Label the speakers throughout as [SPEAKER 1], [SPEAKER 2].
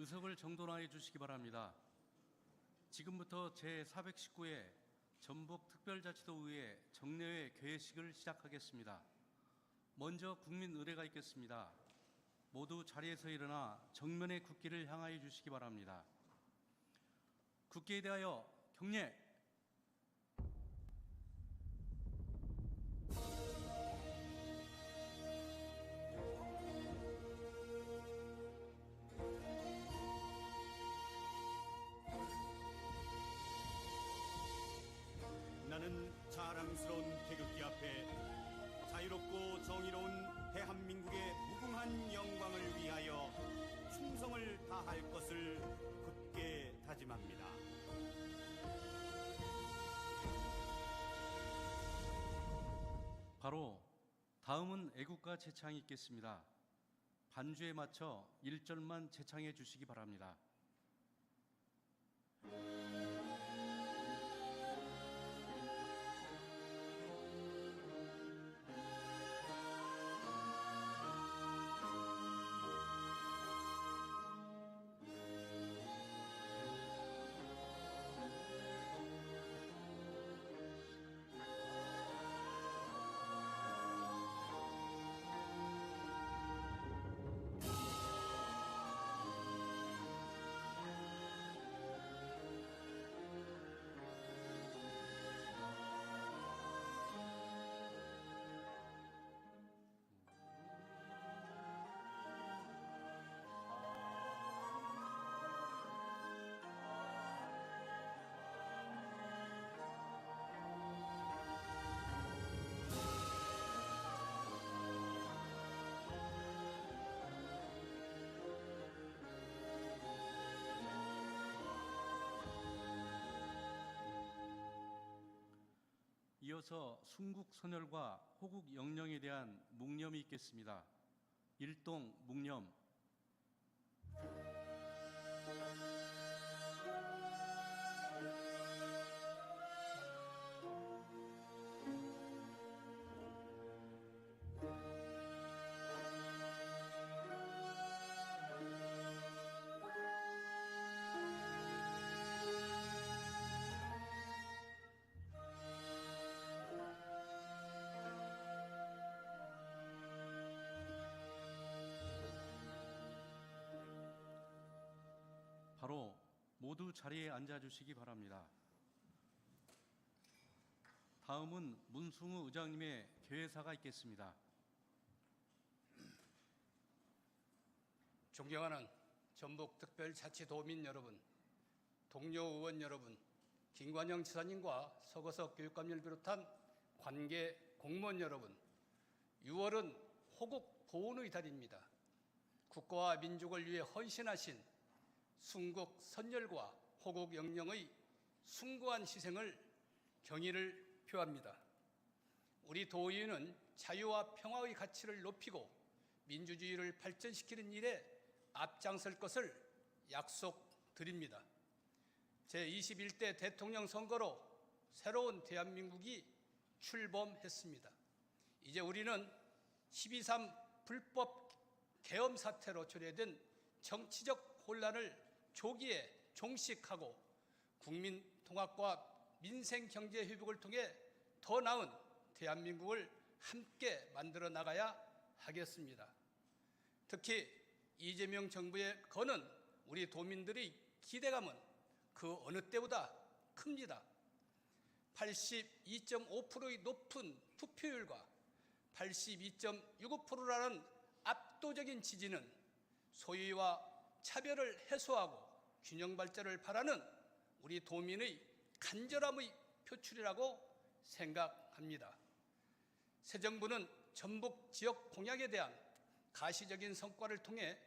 [SPEAKER 1] 의석을 정돈하여 주시기 바랍니다. 지금부터 제419회 전북특별자치도의회 정례회 개회식을 시작하겠습니다. 먼저 국민 의례가 있겠습니다. 모두 자리에서 일어나 정면의 국기를 향하여 주시기 바랍니다. 국기에 대하여 경례.
[SPEAKER 2] 나는 자랑스러운 태극기 앞에 자유롭고 정의로운 대한민국의 무궁한 영광을 위하여 충성을 다할 것을 굳게 다짐합니다.
[SPEAKER 1] 바로 다음은 애국가 재창이 있겠습니다. 반주에 맞춰 1절만 재창해 주시기 바랍니다. 이어서 순국 선열과 호국 영령에 대한 묵념이 있겠습니다. 일동 묵념 모두 자리에 앉아 주시기 바랍니다. 다음은 문승우 의장님의 개회사가 있겠습니다.
[SPEAKER 3] 존경하는 전북특별자치도민 여러분, 동료 의원 여러분, 김관영 지사님과 서거석 교육감을 비롯한 관계 공무원 여러분, 6월은 호국 보훈의 달입니다. 국가와 민족을 위해 헌신하신 순국 선열과 호국 영령의 숭고한 희생을 경의를 표합니다. 우리 도의회는 자유와 평화의 가치를 높이고 민주주의를 발전시키는 일에 앞장설 것을 약속드립니다. 제21대 대통령 선거로 새로운 대한민국이 출범했습니다. 이제 우리는 12.3 불법 계엄 사태로 초래된 정치적 혼란을 조기에 종식하고 국민 통합과 민생 경제 회복을 통해 더 나은 대한민국을 함께 만들어 나가야 하겠습니다. 특히 이재명 정부의 거는 우리 도민들의 기대감은 그 어느 때보다 큽니다. 82.5%의 높은 투표율과 82.65%라는 압도적인 지지는 소위와 차별을 해소하고 균형 발전을 바라는 우리 도민의 간절함의 표출이라고 생각합니다. 새 정부는 전북 지역 공약에 대한 가시적인 성과를 통해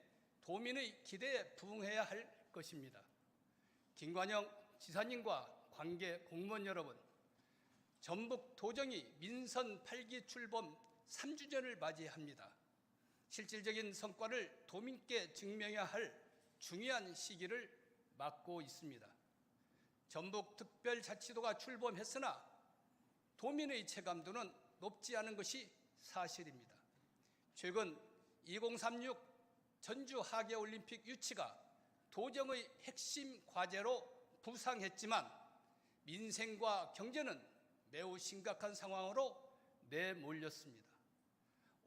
[SPEAKER 3] 도민의 기대에 부응해야 할 것입니다. 김관영 지사님과 관계 공무원 여러분, 전북 도정이 민선 8기 출범 3주년을 맞이합니다. 실질적인 성과를 도민께 증명해야 할 중요한 시기를 맞고 있습니다. 전북 특별자치도가 출범했으나 도민의 체감도는 높지 않은 것이 사실입니다. 최근 2036 전주 하계올림픽 유치가 도정의 핵심 과제로 부상했지만 민생과 경제는 매우 심각한 상황으로 내몰렸습니다.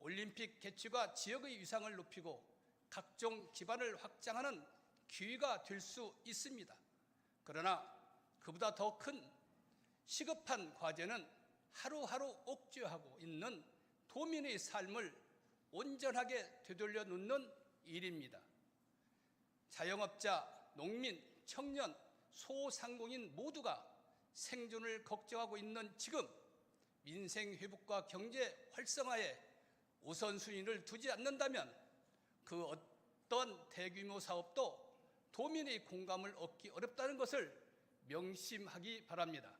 [SPEAKER 3] 올림픽 개최가 지역의 위상을 높이고 각종 기반을 확장하는 기회가 될 수 있습니다. 그러나 그보다 더 큰 시급한 과제는 하루하루 옥죄하고 있는 도민의 삶을 온전하게 되돌려 놓는 일입니다. 자영업자, 농민, 청년, 소상공인 모두가 생존을 걱정하고 있는 지금 민생 회복과 경제 활성화에 우선순위를 두지 않는다면 그 어떤 대규모 사업도 도민의 공감을 얻기 어렵다는 것을 명심하기 바랍니다.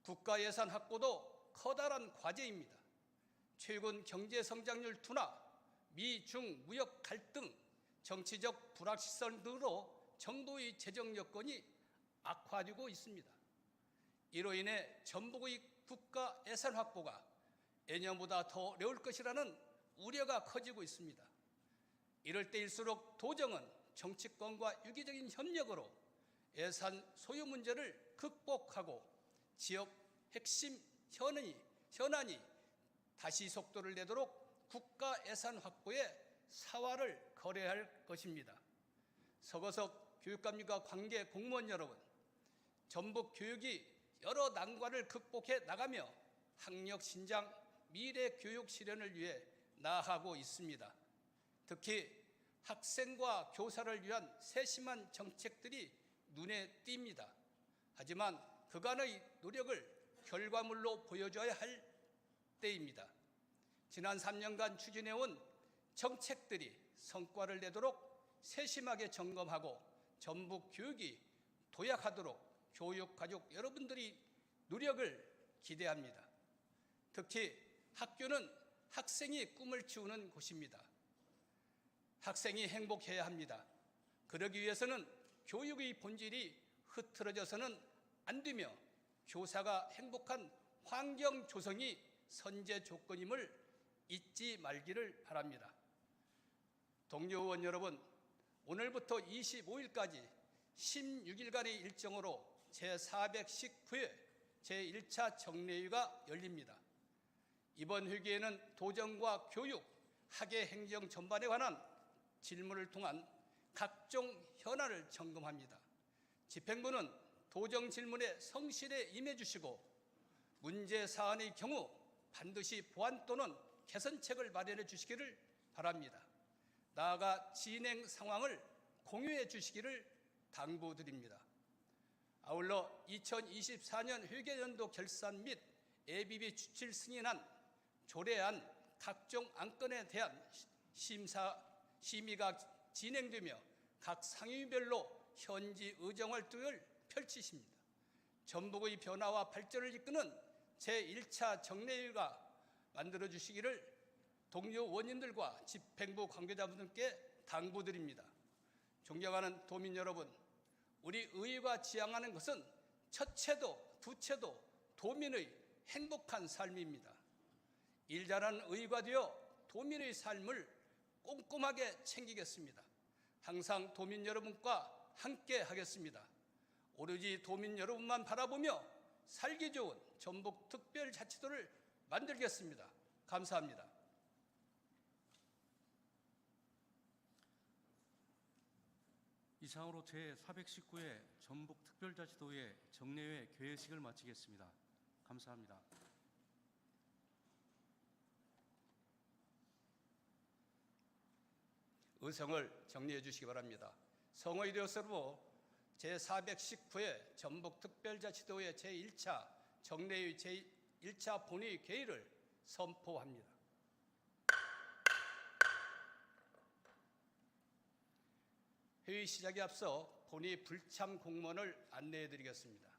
[SPEAKER 3] 국가 예산 확보도 커다란 과제입니다. 최근 경제 성장률 둔화, 미중 무역 갈등, 정치적 불확실성 등으로 정부의 재정 여건이 악화되고 있습니다. 이로 인해 전북의 국가 예산 확보가 예년보다 더 어려울 것이라는 우려가 커지고 있습니다. 이럴 때일수록 도정은 정치권과 유기적인 협력으로 예산 소요 문제를 극복하고 지역 핵심 현안이, 현안이 다시 속도를 내도록 국가 예산 확보에 사활을 걸어야 할 것입니다. 서거석 교육감님과 관계 공무원 여러분, 전북 교육이 여러 난관을 극복해 나가며 학력 신장, 미래 교육 실현을 위해 나아가고 있습니다. 특히 학생과 교사를 위한 세심한 정책들이 눈에 띕니다. 하지만 그간의 노력을 결과물로 보여줘야 할 때입니다. 지난 3년간 추진해온 정책들이 성과를 내도록 세심하게 점검하고 전북 교육이 도약하도록 교육 가족 여러분들이 노력을 기대합니다. 특히 학교는 학생이 꿈을 키우는 곳입니다. 학생이 행복해야 합니다. 그러기 위해서는 교육의 본질이 흐트러져서는 안 되며 교사가 행복한 환경 조성이 선제 조건임을 잊지 말기를 바랍니다. 동료 의원 여러분, 오늘부터 25일까지 16일간의 일정으로 제419회 제1차 정례위가 열립니다. 이번 회기에는 도정과 교육, 학예 행정 전반에 관한 질문을 통한 각종 현안을 점검합니다. 집행부는 도정 질문에 성실히 임해 주시고 문제 사안의 경우 반드시 보완 또는 개선책을 마련해 주시기를 바랍니다. 나아가 진행 상황을 공유해 주시기를 당부드립니다. 아울러 2024년 회계연도 결산 및 ABB 추칠 승인안, 조례안 각종 안건에 대한 심사 심의가 진행되며 각 상임위별로 현지 의정 활동을 펼치십니다. 전북의 변화와 발전을 이끄는 제1차 정례위가 만들어 주시기를 동료 원인들과 집행부 관계자분들께 당부드립니다. 존경하는 도민 여러분, 우리 의회가 지향하는 것은 첫째도 두째도 도민의 행복한 삶입니다. 일 잘하는 의회가 되어 도민의 삶을 꼼꼼하게 챙기겠습니다. 항상 도민 여러분과 함께 하겠습니다. 오로지 도민 여러분만 바라보며 살기 좋은 전북 특별자치도를 만들겠습니다. 감사합니다.
[SPEAKER 1] 이상으로 제419회 전북 특별자치도의 정례회 개회식을 마치겠습니다. 감사합니다.
[SPEAKER 3] 의성을 정리해 주시기 바랍니다. 성의 되었으므로 제419회 전북특별자치도의 제1차 정례의 제1차 본회의 개의를 선포합니다. 회의 시작에 앞서 본회의 불참 공무원을 안내해 드리겠습니다.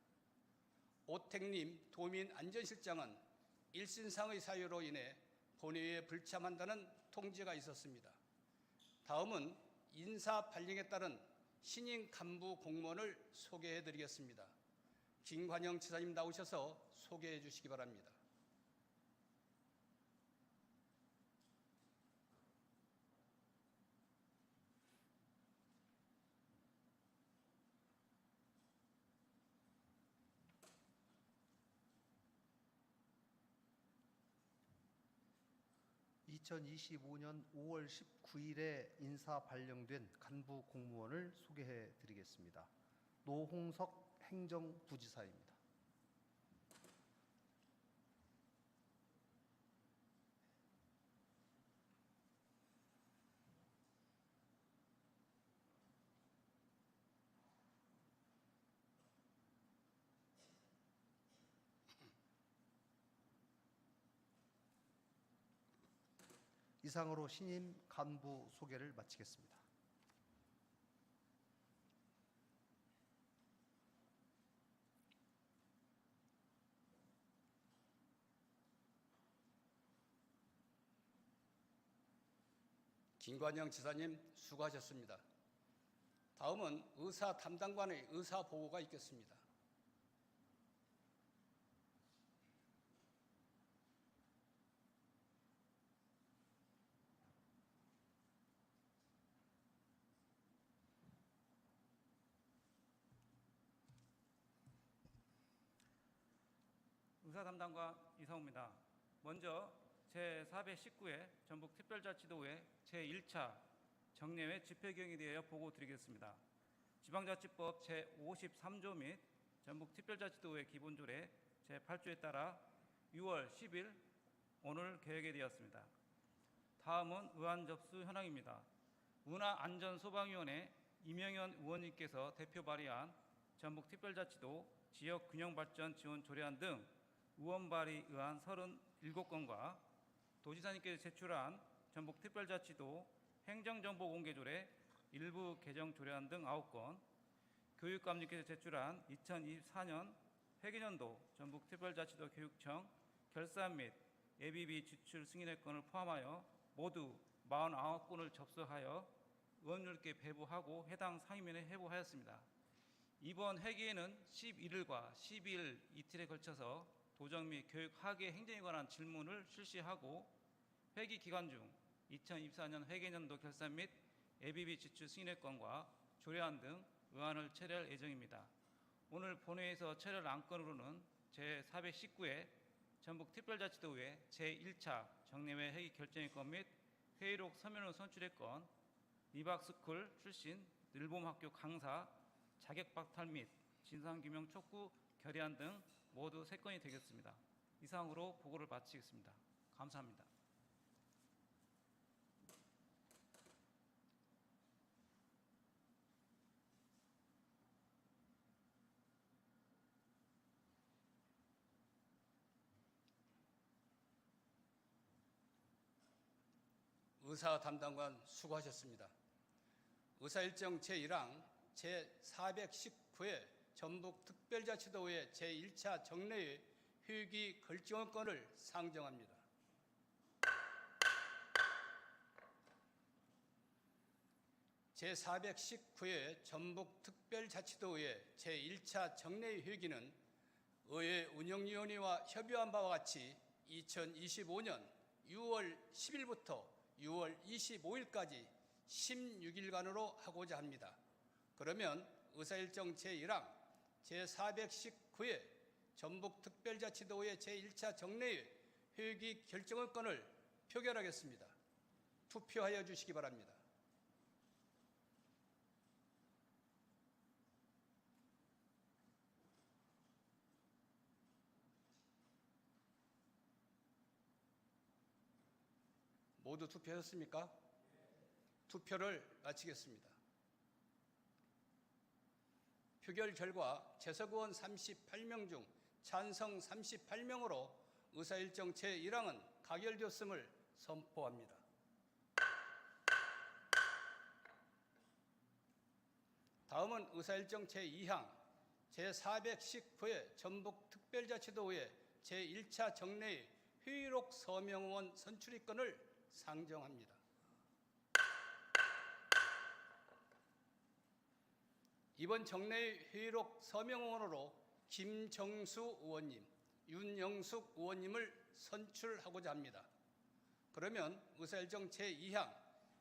[SPEAKER 3] 오택님 도민 안전실장은 일신상의 사유로 인해 본회의에 불참한다는 통지가 있었습니다. 다음은 인사 발령에 따른 신임 간부 공무원을 소개해 드리겠습니다. 김관영 지사님 나오셔서 소개해 주시기 바랍니다.
[SPEAKER 4] 2025년 5월 19일에 인사 발령된 간부 공무원을 소개해 드리겠습니다. 노홍석 행정부지사입니다. 이상으로 신임 간부 소개를 마치겠습니다.
[SPEAKER 3] 김관영 지사님 수고하셨습니다. 다음은 의사 담당관의 의사 보고가 있겠습니다.
[SPEAKER 5] 의사 담당과 이상우입니다. 먼저 제419회 전북특별자치도의 제1차 정례회 집회경에 대하여 보고 드리겠습니다. 지방자치법 제53조 및 전북특별자치도의 기본조례 제8조에 따라 6월 10일 오늘 개혁이 되었습니다. 다음은 의안 접수 현황입니다. 문화안전소방위원회 이명현 의원님께서 대표 발의한 전북특별자치도 지역균형발전 지원 조례안 등 의원 발의 의안 37건과 도지사님께서 제출한 전북 특별자치도 행정정보 공개 조례 일부 개정 조례안 등 9건, 교육감님께서 제출한 2024년 회계년도 전북 특별자치도 교육청 결산 및 예비비 지출 승인의 건을 포함하여 모두 49건을 접수하여 의원님께 배부하고 해당 상임위에 회부하였습니다. 이번 회기에는 11일과 12일 이틀에 걸쳐서 도정 및 교육 학예 행정에 관한 질문을 실시하고 회기 기간 중 2024년 회계년도 결산 및 예비비 지출 승인의 건과 조례안 등 의안을 처리할 예정입니다. 오늘 본회의에서 처리할 안건으로는 제419회 전북특별자치도회 제1차 정례회 회의 결정의 건및 회의록 서면으로 선출의 건, 리박스쿨 출신 늘봄학교 강사 자격 박탈 및 진상규명 촉구 결의안 등 모두 세 건이 되겠습니다. 이상으로 보고를 마치겠습니다. 감사합니다.
[SPEAKER 3] 의사 담당관 수고하셨습니다. 의사 일정 제1항 제419회 전북 특별자치도의 제1차 정례회 회기 결정권을 상정합니다. 제419회 전북특별자치도의 제1차 정례 회기는 의회 운영위원회와 협의한 바와 같이 2025년 6월 10일부터 6월 25일까지 16일간으로 하고자 합니다. 그러면 의사일정 제1항 제419회 전북특별자치도의 제1차 정례회 회기 결정의 건을 표결하겠습니다. 투표하여 주시기 바랍니다. 모두 투표하셨습니까? 투표를 마치겠습니다. 표결 결과 재석 의원 38명 중 찬성 38명으로 의사일정 제1항은 가결되었음을 선포합니다. 다음은 의사일정 제2항 제419회 전북특별자치도의 제1차 정례 회의록 서명원 선출입건을 상정합니다. 이번 정례 회의록 서명원으로 김정수 의원님, 윤영숙 의원님을 선출하고자 합니다. 그러면 의사일정 제2항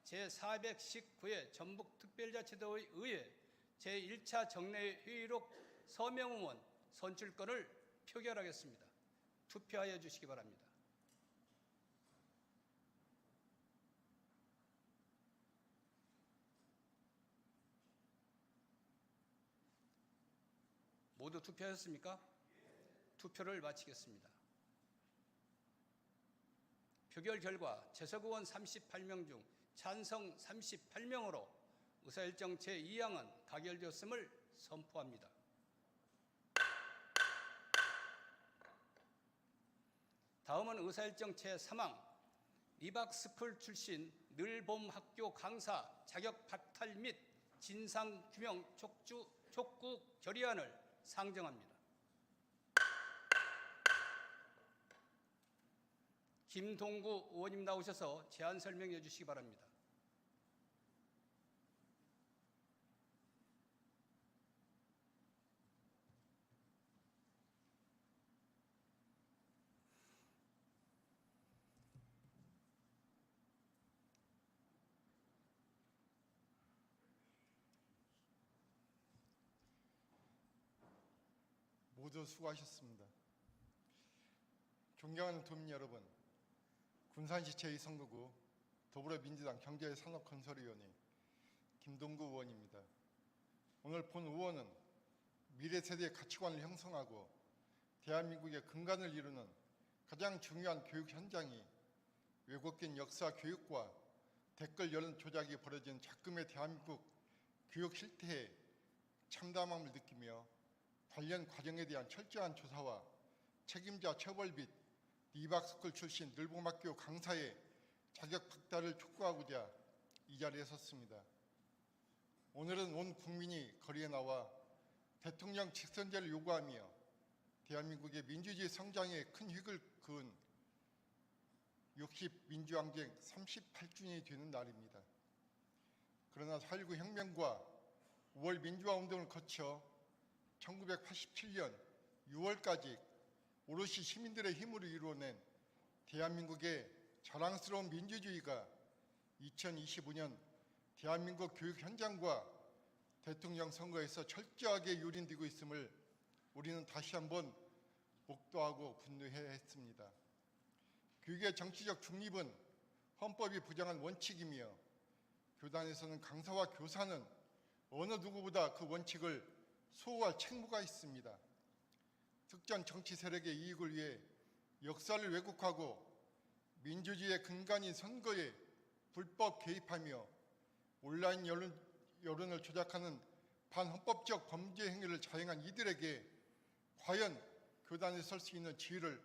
[SPEAKER 3] 제419회 전북특별자치도의 의회 제1차 정례 회의록 서명원 선출건을 표결하겠습니다. 투표하여 주시기 바랍니다. 모두 투표하셨습니까? 투표를 마치겠습니다. 표결 결과 재석 의원 38명 중 찬성 38명으로 의사일정 제2항은 가결되었음을 선포합니다. 다음은 의사일정 제3항 리박스쿨 출신 늘봄 학교 강사 자격 박탈 및 진상 규명 촉주 촉구 결의안을 상정합니다. 김동구 의원님 나오셔서 제안 설명해 주시기 바랍니다.
[SPEAKER 6] 모두 수고하셨습니다. 존경하는 도민 여러분, 군산시 제2선거구 더불어민주당 경제산업건설위원회 김동구 의원입니다. 오늘 본 의원은 미래 세대의 가치관을 형성하고 대한민국의 근간을 이루는 가장 중요한 교육 현장이 왜곡된 역사 교육과 댓글 여론 조작이 벌어진 작금의 대한민국 교육 실태에 참담함을 느끼며 관련 과정에 대한 철저한 조사와 책임자 처벌 및 리박스쿨 출신 늘봄학교 강사의 자격 박탈을 촉구하고자 이 자리에 섰습니다. 오늘은 온 국민이 거리에 나와 대통령 직선제를 요구하며 대한민국의 민주주의 성장에 큰 획을 그은 60 민주항쟁 38주년이 되는 날입니다. 그러나 4.19 혁명과 5월 민주화 운동을 거쳐 1987년 6월까지 오롯이 시민들의 힘으로 이루어낸 대한민국의 자랑스러운 민주주의가 2025년 대한민국 교육 현장과 대통령 선거에서 철저하게 유린되고 있음을 우리는 다시 한번 목도하고 분노해야 했습니다. 교육의 정치적 중립은 헌법이 부정한 원칙이며 교단에서는 강사와 교사는 어느 누구보다 그 원칙을 소호할 책무가 있습니다. 특정 정치 세력의 이익을 위해 역사를 왜곡하고 민주주의의 근간인 선거에 불법 개입하며 온라인 여론, 여론을 조작하는 반헌법적 범죄 행위를 자행한 이들에게 과연 교단에 설 수 있는 지위를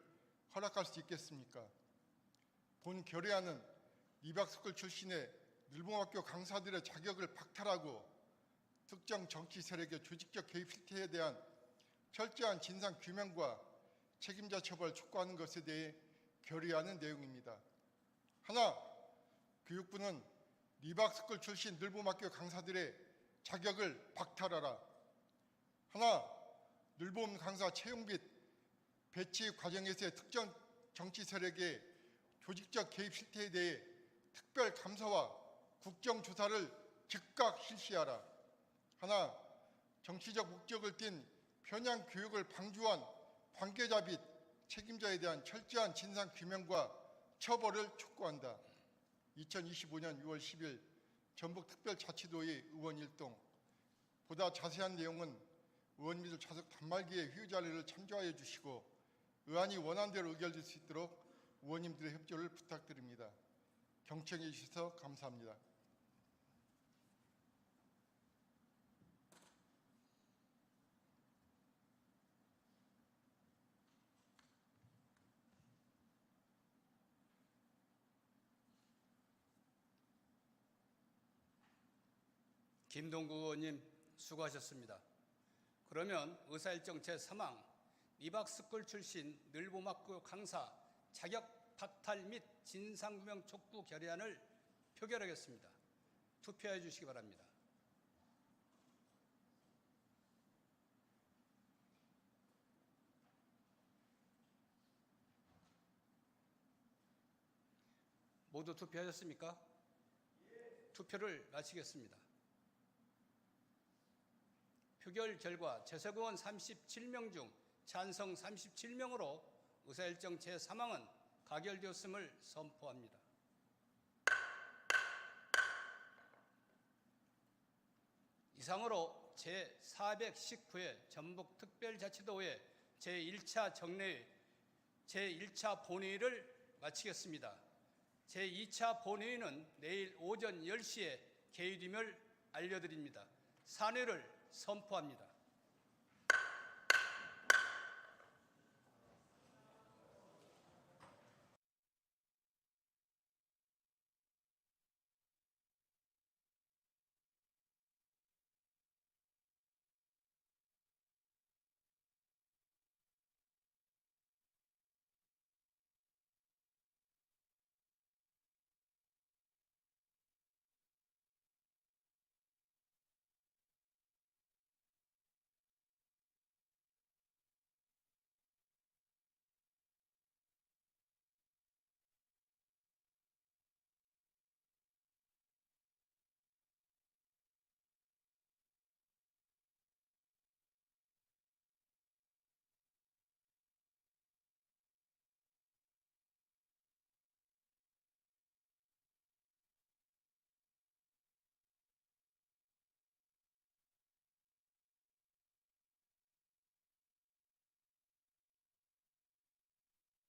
[SPEAKER 6] 허락할 수 있겠습니까? 본 결의안은 리박스쿨 출신의 늘봉학교 강사들의 자격을 박탈하고 특정 정치 세력의 조직적 개입 실태에 대한 철저한 진상 규명과 책임자 처벌 촉구하는 것에 대해 결의하는 내용입니다. 하나, 교육부는 리박스쿨 출신 늘봄학교 강사들의 자격을 박탈하라. 하나, 늘봄 강사 채용 및 배치 과정에서의 특정 정치 세력의 조직적 개입 실태에 대해 특별 감사와 국정조사를 즉각 실시하라. 하나, 정치적 목적을 띤 편향 교육을 방조한 관계자 및 책임자에 대한 철저한 진상 규명과 처벌을 촉구한다. 2025년 6월 10일 전북특별자치도의 의원 일동 보다 자세한 내용은 의원님들 좌석 단말기의 휴 자료를 참조하여 주시고 의안이 원안대로 의결될 수 있도록 의원님들의 협조를 부탁드립니다. 경청해 주셔서 감사합니다.
[SPEAKER 3] 김동구 의원님 수고하셨습니다. 그러면 의사일정 제3항 리박스쿨 출신 늘봄학교 강사 자격 박탈 및 진상규명 촉구 결의안을 표결하겠습니다. 투표해 주시기 바랍니다. 모두 투표하셨습니까? 투표를 마치겠습니다. 표결 결과 재석 의원 37명 중 찬성 37명으로 의사일정 제3항은 가결되었음을 선포합니다. 이상으로 제419회 전북특별자치도회 제1차 정례회 제1차 본회의를 마치겠습니다. 제2차 본회의는 내일 오전 10시에 개의됨을 알려드립니다. 사례를 선포합니다.